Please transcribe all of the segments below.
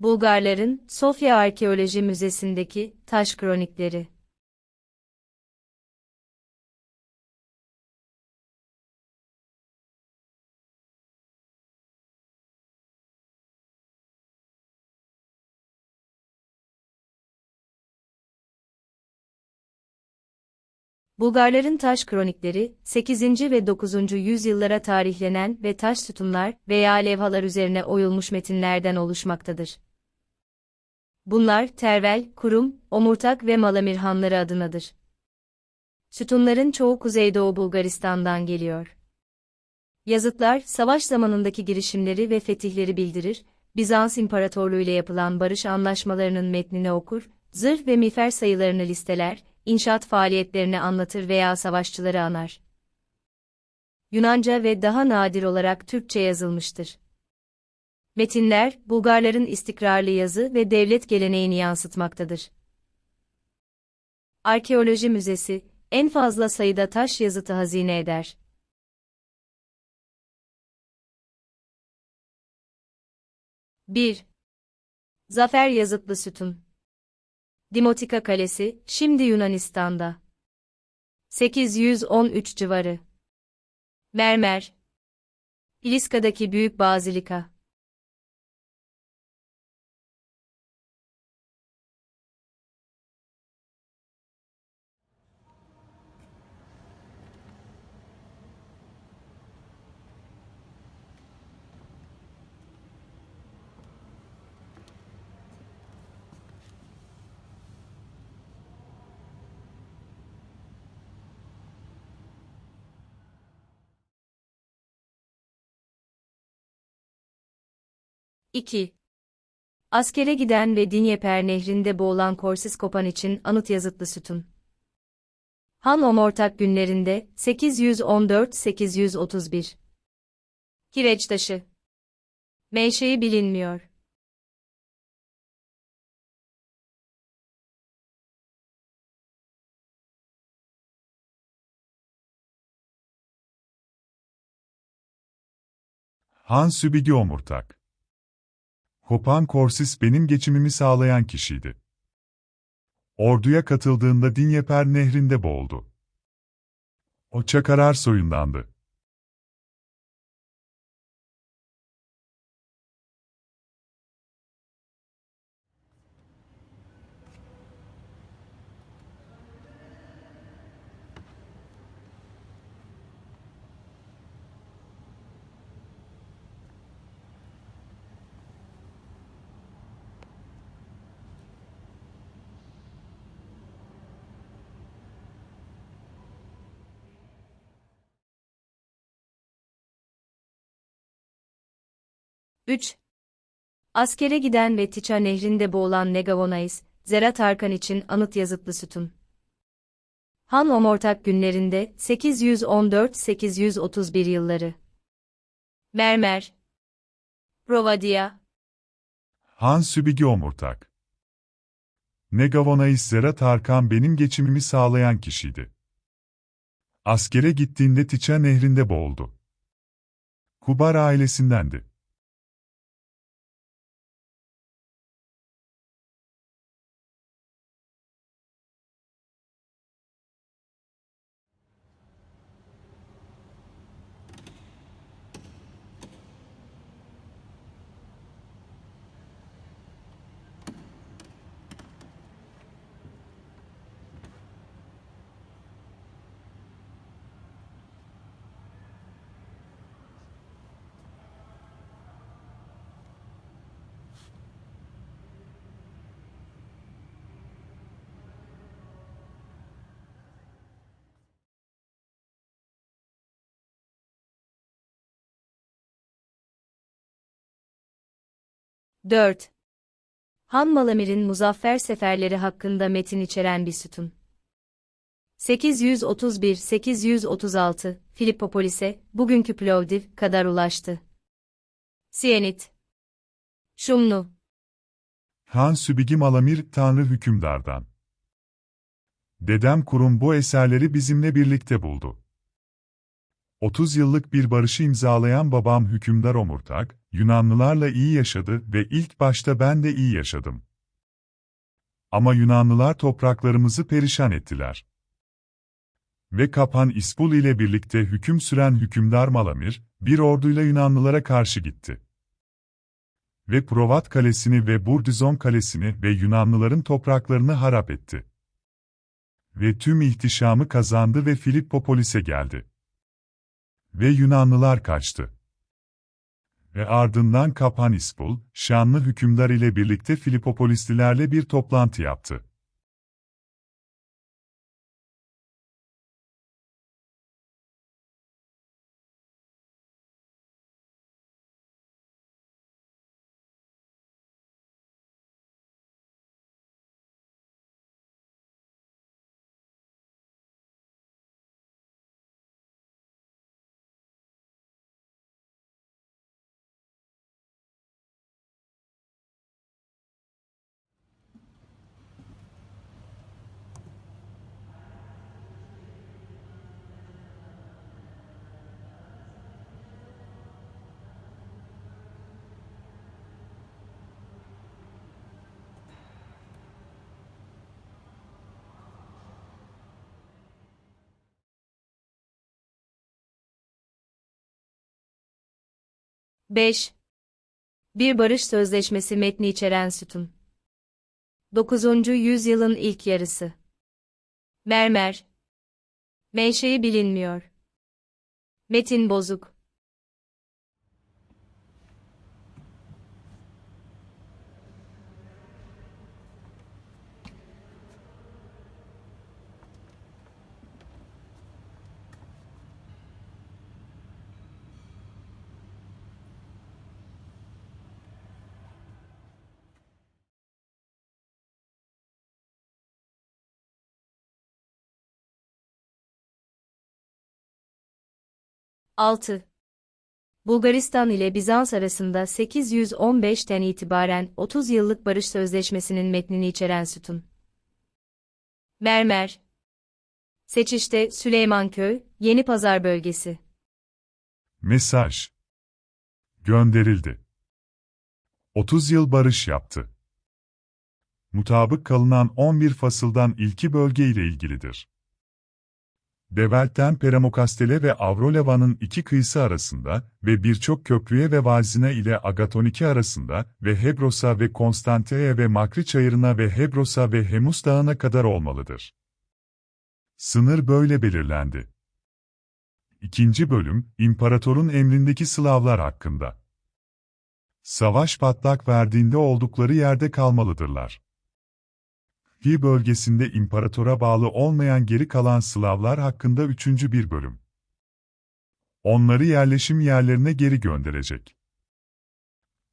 Bulgarların Sofya Arkeoloji Müzesi'ndeki taş kronikleri. Bulgarların taş kronikleri, 8. ve 9. yüzyıllara tarihlenen ve taş sütunlar veya levhalar üzerine oyulmuş metinlerden oluşmaktadır. Bunlar Tervel, Kurum, Omurtak ve Malamir hanları adınadır. Sütunların çoğu Kuzeydoğu Bulgaristan'dan geliyor. Yazıtlar, savaş zamanındaki girişimleri ve fetihleri bildirir, Bizans İmparatorluğu ile yapılan barış anlaşmalarının metnini okur, zırh ve miğfer sayılarını listeler, inşaat faaliyetlerini anlatır veya savaşçıları anar. Yunanca ve daha nadir olarak Türkçe yazılmıştır. Metinler, Bulgarların istikrarlı yazı ve devlet geleneğini yansıtmaktadır. Arkeoloji Müzesi, en fazla sayıda taş yazıtı hazine eder. Bir. Zafer Yazıtlı Sütun Dimotika Kalesi, şimdi Yunanistan'da. 813 civarı. Mermer. İliska'daki Büyük Bazilika. İki. Askere giden ve Dinyeper nehrinde boğulan Korsis Kopan için anıt yazıtlı sütun. Han Omortak günlerinde 814-831. Kireç taşı. Menşei bilinmiyor. Han Sübigi Omurtak Kopan Korsis benim geçimimi sağlayan kişiydi. Orduya katıldığında Dinyeper nehrinde boğuldu. O Çakarar soyundandı. Üç. Askere giden ve Tiça nehrinde boğulan Negavonais, Zerat Arkan için anıt yazıtlı sütun. Han Omortak günlerinde 814-831 yılları. Mermer. Provadia. Han Sübigi Omurtak Negavonais Zera Tarkan benim geçimimi sağlayan kişiydi. Askere gittiğinde Tiça nehrinde boğuldu. Kubar ailesindendi. Dört. Han Malamir'in muzaffer seferleri hakkında metin içeren bir sütun. 831-836, Filippopolis'e, bugünkü Plovdiv, kadar ulaştı. Sienit. Şumlu. Han Sübigi Malamir Tanrı hükümdardan. Dedem kurum bu eserleri bizimle birlikte buldu. 30 yıllık bir barışı imzalayan babam hükümdar omurtak, Yunanlılarla iyi yaşadı ve ilk başta ben de iyi yaşadım. Ama Yunanlılar topraklarımızı perişan ettiler. Ve Kapan İspul ile birlikte hüküm süren hükümdar Malamir, bir orduyla Yunanlılara karşı gitti. Ve Provat Kalesi'ni ve Burdizon Kalesi'ni ve Yunanlıların topraklarını harap etti. Ve tüm ihtişamı kazandı ve Filippopolis'e geldi. Ve Yunanlılar kaçtı. Ve ardından Kapan İspul, şanlı hükümdar ile birlikte Filipopolislilerle bir toplantı yaptı. Beş. Bir barış sözleşmesi metni içeren sütun. 9. yüzyılın ilk yarısı. Mermer. Menşei bilinmiyor. Metin bozuk. Altı. Bulgaristan ile Bizans arasında 815'ten itibaren 30 yıllık barış sözleşmesinin metnini içeren sütun. Mermer. Seçişte Süleymanköy, Yeni Pazar Bölgesi. Mesaj gönderildi. 30 yıl barış yaptı. Mutabık kalınan 11 fasıldan ilki bölge ile ilgilidir. Develt'ten Peramokastele ve Avroleva'nın iki kıyısı arasında ve birçok köprüye ve Vazina ile Agatoniki arasında ve Hebros'a ve Konstanteya ve Makri çayırına ve Hebros'a ve Hemus dağına kadar olmalıdır. Sınır böyle belirlendi. İkinci bölüm, İmparatorun emrindeki Slavlar hakkında. Savaş patlak verdiğinde oldukları yerde kalmalıdırlar. Fi bölgesinde imparatora bağlı olmayan geri kalan Slavlar hakkında üçüncü bir bölüm. Onları yerleşim yerlerine geri gönderecek.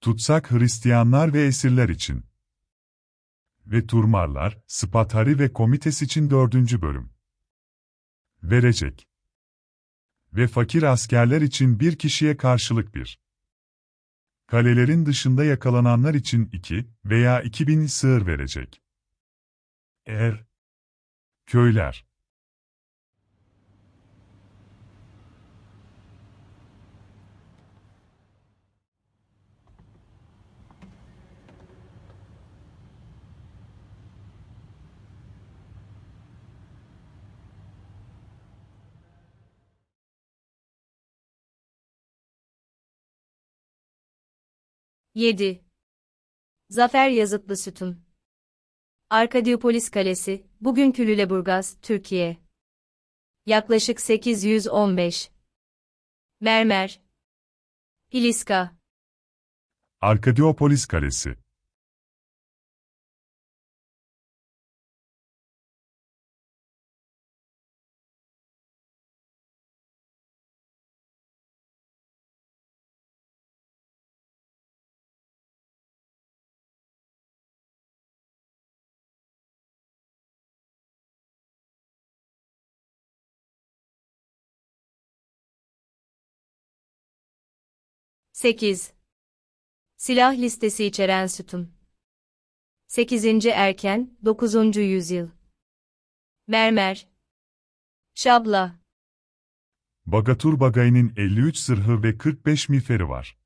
Tutsak Hristiyanlar ve esirler için. Ve Turmarlar, Spatari ve Komites için dördüncü bölüm. Verecek. Ve fakir askerler için bir kişiye karşılık bir. Kalelerin dışında yakalananlar için iki veya iki bin sığır verecek. Er. Köyler. Yedi. Zafer Yazıtlı Sütun Arkadiopolis Kalesi, bugünkü Lüleburgaz, Türkiye. Yaklaşık 815. Mermer. Hiliska. Arkadiopolis Kalesi. Sekiz. Silah listesi içeren sütun. 8. Erken, 9. Yüzyıl. Mermer. Şabla. Bagatur Bagay'ın 53 zırhı ve 45 miğferi var.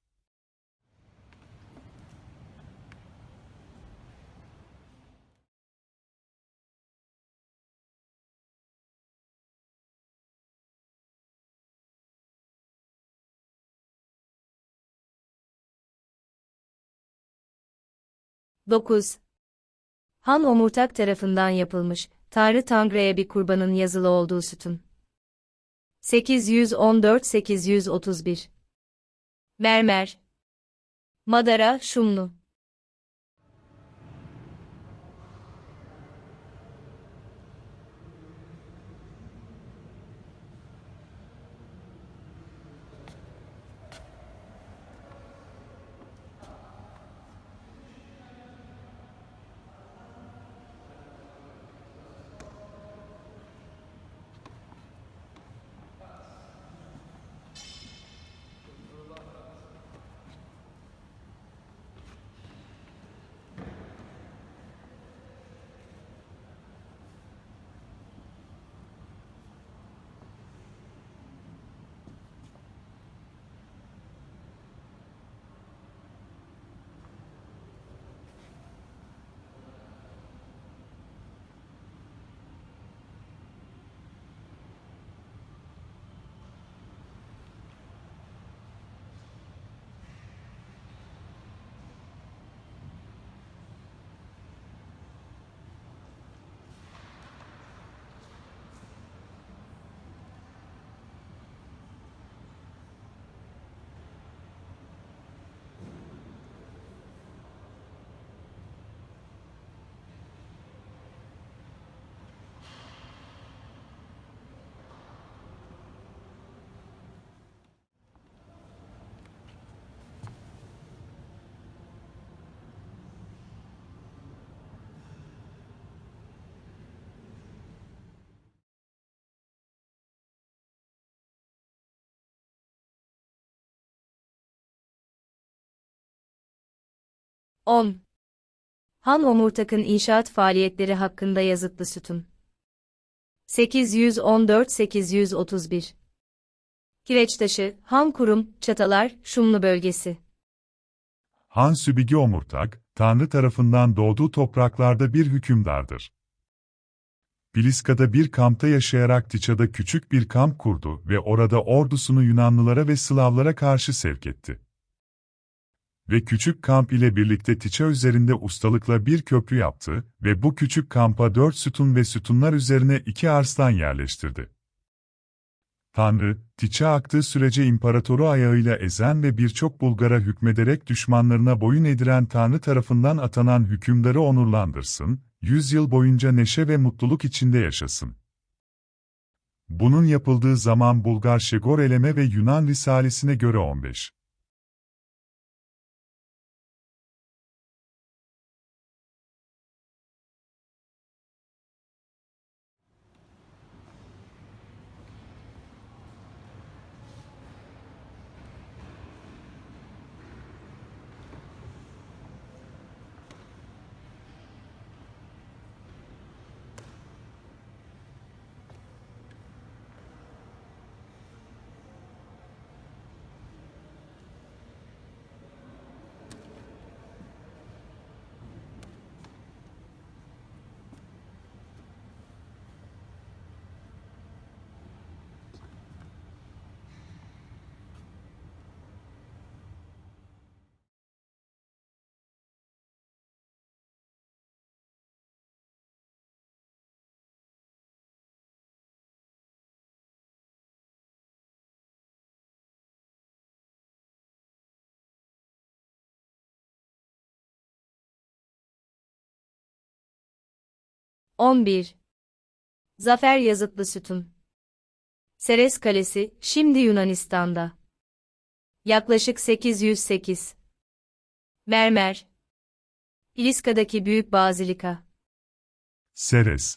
Dokuz. Han Omurtak tarafından yapılmış, Tanrı Tanrı'ya bir kurbanın yazılı olduğu sütun. 814-831 Mermer Madara, Şumlu On. Han Omurtak'ın inşaat faaliyetleri hakkında yazıtlı sütun. 814-831 Kireçtaşı, Han Kurum, Çatalar, Şumlu Bölgesi Han Sübigi Omurtak, Tanrı tarafından doğduğu topraklarda bir hükümdardır. Biliska'da bir kampta yaşayarak Tiça'da küçük bir kamp kurdu ve orada ordusunu Yunanlılara ve Slavlara karşı sevk etti. Ve küçük kamp ile birlikte Tiça üzerinde ustalıkla bir köprü yaptı ve bu küçük kampa dört sütun ve sütunlar üzerine iki arslan yerleştirdi. Tanrı, Tiça aktığı sürece imparatoru ayağıyla ezen ve birçok Bulgar'a hükmederek düşmanlarına boyun ediren Tanrı tarafından atanan hükümdarı onurlandırsın, yüzyıl boyunca neşe ve mutluluk içinde yaşasın. Bunun yapıldığı zaman Bulgar Şegor Eleme ve Yunan Risalesine göre 15. On bir. Zafer Yazıtlı Sütun Seres Kalesi, şimdi Yunanistan'da. Yaklaşık 808. Mermer İliska'daki Büyük Bazilika Seres